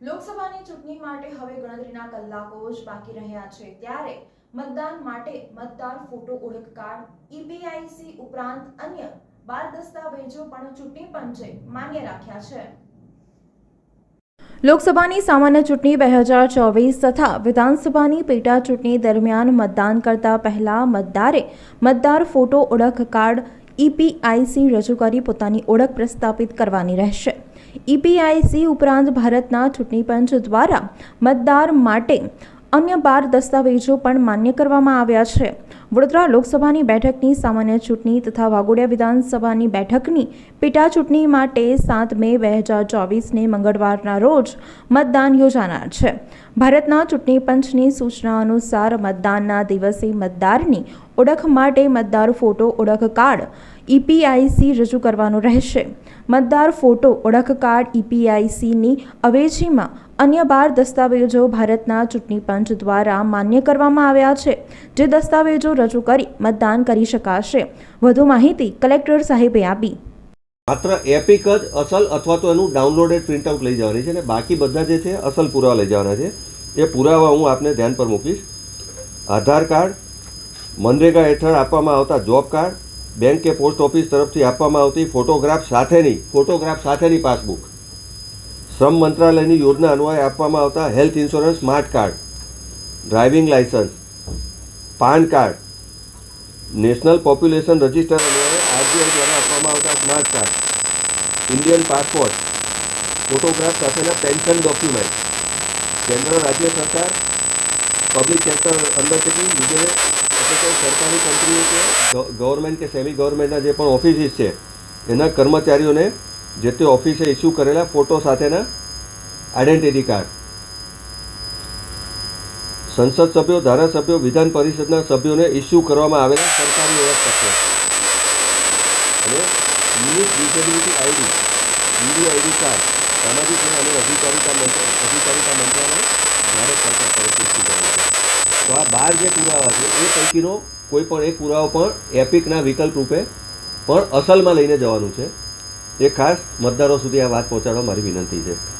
લોકસભાની ચૂંટણી માટે હવે ગણતરીના કલાકો જ બાકી રહ્યા છે. ત્યારે મતદાન માટે મતદાર ફોટો ઓળખ કાર્ડ, ઈપીઆઈસી ઉપરાંત અન્ય બાર દસ્તાવેજો પણ ચૂંટણી પંચે માન્ય રાખ્યા છે. લોકસભાની સામાન્ય ચૂંટણી બે હજાર ચોવીસ તથા વિધાનસભાની પેટા ચૂંટણી દરમિયાન મતદાન કરતા પહેલા મતદારે મતદાર ફોટો ઓળખ કાર્ડ, ઈપીઆઈસી રજૂ કરી પોતાની ઓળખ પ્રસ્થાપિત કરવાની રહેશે. ઈપીઆઈસી ઉપરાંત ભારતના ચૂંટણી પંચ દ્વારા મતદાર માટે અન્ય બાર દસ્તાવેજો પણ માન્ય કરવામાં આવ્યા છે. વડોદરા લોકસભાની બેઠકની સામાન્ય ચૂંટણી તથા વાઘોડિયા વિધાનસભાની બેઠકની પેટા ચૂંટણી માટે સાત મે બે હજાર ચોવીસને મંગળવારના રોજ મતદાન યોજાનાર છે. ભારતના ચૂંટણી પંચની સૂચના અનુસાર મતદાનના દિવસે મતદારની ઓળખ માટે મતદાર ફોટો ઓળખ કાર્ડ ઈપીઆઈસી રજૂ કરવાનું રહેશે. મતદાર ફોટો ઓળખ કાર્ડ ઈપીઆઈસીની અવેજીમાં અન્ય બાર દસ્તાવેજો ભારતના ચૂંટણી પંચ દ્વારા માન્ય કરવામાં આવ્યા છે. જે દસ્તાવેજો રજૂ કરી મતદાન કરી શકાશે. વધુ માહિતી કલેક્ટર સાહેબે આપી. માત્ર એપિક જ અસલ અથવા તો એનું ડાઉનલોડેડ પ્રિન્ટઆઉટ લઈ જવાની છે અને બાકી બધા જે છે અસલ પુરાવા લઈ જવાના છે. એ પુરાવા હું આપને ધ્યાન પર મૂકીશ. આધાર કાર્ડ મનરેગા હેઠળ આપવામાં આવતા જોબ કાર્ડ, બેંક કે પોસ્ટ ઓફિસ તરફથી આપવામાં આવતી ફોટોગ્રાફ સાથેની ફોટોગ્રાફ સાથેની પાસબુક. શ્રમ મંત્રાલયની યોજના અન્વયે આપવામાં આવતા health insurance smart card, driving licence PAN card, national population register અન્વયે આરબીઆઈ દ્વારા આપવામાં આવતા smart card, Indian passport, photograph સાથેના પેન્શન ડોક્યુમેન્ટ, કેન્દ્ર રાજ્ય સરકાર, પબ્લિક સેક્ટર અંડરટેકિંગ વગેરે એટલે સરકારી કંપનીઓ કે ગવર્મેન્ટ કે સેમી ગવર્મેન્ટના જે પણ ઓફિસીસ છે, એના કર્મચારીઓને જે તે ઓફિસે ઇસ્યુ કરેલા ફોટો સાથેના આઈડેન્ટિટી કાર્ડ. સંસદ સભ્યો, ધારાસભ્યો, વિધાન પરિષદના સભ્યોને ઇસ્યુ કરવામાં આવેલા સરકારી ઓળખપત્રો અને unique disability ID, UDID card, સામાજિક અને અધિકારીતા અધિકારિતા મંત્રાલય ભારત સરકાર તરફથી ઇસ્યુ કરવામાં આવે તો આ બાર જે પુરાવા છે એ પૈકીનો કોઈ પણ એક પુરાવો પણ એપિકના વિકલ્પ રૂપે પણ અસલમાં લઈને જવાનું છે. એ ખાસ મતદારો સુધી આ વાત પહોંચાડવા મારી વિનંતી છે.